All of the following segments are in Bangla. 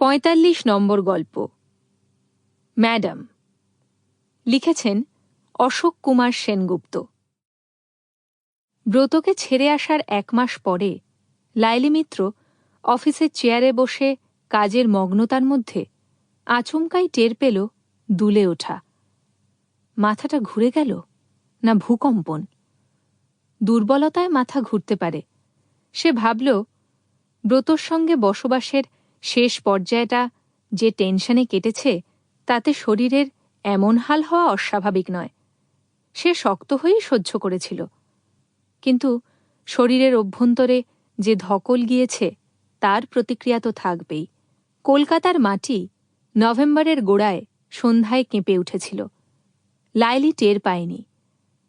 পঁয়তাল্লিশ নম্বর গল্প। ম্যাডাম, লিখেছেন অশোক কুমার সেনগুপ্ত। ব্রতকে ছেড়ে আসার এক মাস পরে লাইলি মিত্র অফিসের চেয়ারে বসে কাজের মগ্নতার মধ্যে আচমকাই টের পেল দুলে ওঠা। মাথাটা ঘুরে গেল না ভূকম্পন? দুর্বলতায় মাথা ঘুরতে পারে। সে ভাবল, ব্রতর সঙ্গে বসবাসের শেষ পর্যায়টা যে টেনশনে কেটেছে, তাতে শরীরের এমন হাল হওয়া অস্বাভাবিক নয়। সে শক্ত হয়েই সহ্য করেছিল। কিন্তু শরীরের অভ্যন্তরে যে ধকল গিয়েছে, তার প্রতিক্রিয়া তো থাকবেই। কলকাতার মাটি নভেম্বরের গোড়ায় সন্ধ্যায় কেঁপে উঠেছিল। লাইলি টের পায়নি।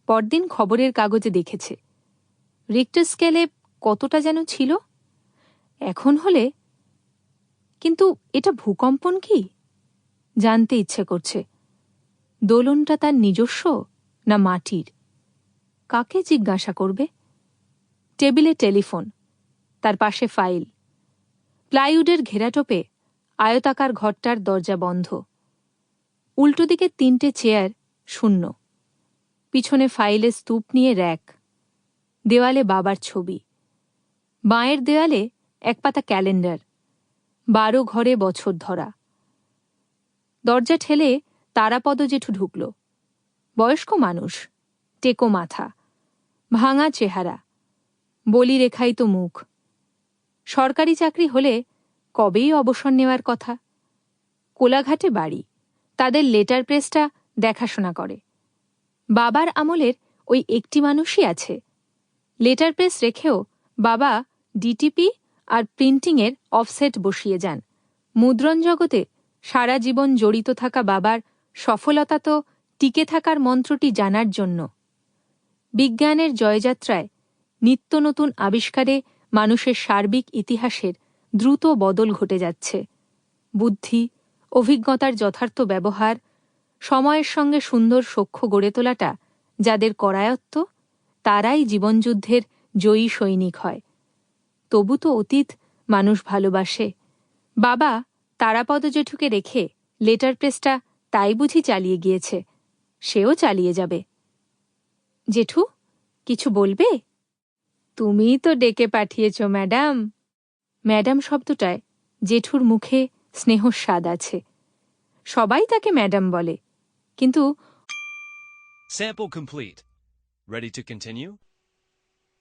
পরদিন খবরের কাগজে দেখেছে। রিক্টার স্কেলে কতটা যেন ছিল? এখন হলে কিন্তু এটা ভূকম্পন কি? জানতে ইচ্ছে করছে। দোলনটা তার নিজস্ব না মাটির? কাকে জিজ্ঞাসা করবে? টেবিলে টেলিফোন, তার পাশে ফাইল। প্লাইউডের ঘেরাটোপে আয়তাকার ঘরটার দরজা বন্ধ। উল্টো দিকে তিনটে চেয়ার শূন্য। পিছনে ফাইলে স্তূপ নিয়ে র্যাক। দেওয়ালে বাবার ছবি। বাঁয়ের দেওয়ালে এক পাতা ক্যালেন্ডার। বারো ঘরে বছর ধরা। দরজা ঠেলে তারাপদ জেঠু ঢুকল। বয়স্ক মানুষ, টেকো মাথা, ভাঙা চেহারা বলি রেখাই তো মুখ। সরকারি চাকরি হলে কবেই অবসর নেওয়ার কথা? কোলাঘাটে বাড়ি, তাদের লেটার প্রেসটা দেখাশোনা করে। বাবার আমলের ওই একটি মানুষই আছে। লেটার প্রেস রেখেও বাবা ডিটিপি আর প্রিন্টিংয়ের অফসেট বসিয়ে যান। মুদ্রণ জগতে সারা জীবন জড়িত থাকা বাবার সফলতা তো টিকে থাকার মন্ত্রটি জানার জন্য। বিজ্ঞানের জয়যাত্রায় নিত্য নতুন আবিষ্কারে মানুষের সার্বিক ইতিহাসের দ্রুত বদল ঘটে যাচ্ছে। বুদ্ধি, অভিজ্ঞতার যথার্থ ব্যবহার, সময়ের সঙ্গে সুন্দর সখ্য গড়ে তোলাটা যাদের করায়ত্ত, তারাই জীবনযুদ্ধের জয়ী সৈনিক হয়। তবু তো অতীত মানুষ ভালোবাসে। বাবা তারাপদ জেঠুকে রেখে লেটার প্রেসটা তাই বুঝি চালিয়ে গিয়েছে, সেও চালিয়ে যাবে। জেঠু, কিছু বলবে? তুমিই তো ডেকে পাঠিয়েছ, ম্যাডাম। ম্যাডাম শব্দটায় জেঠুর মুখে স্নেহ স্বাদ আছে। সবাই তাকে ম্যাডাম বলে, কিন্তু Sample complete. Ready to continue?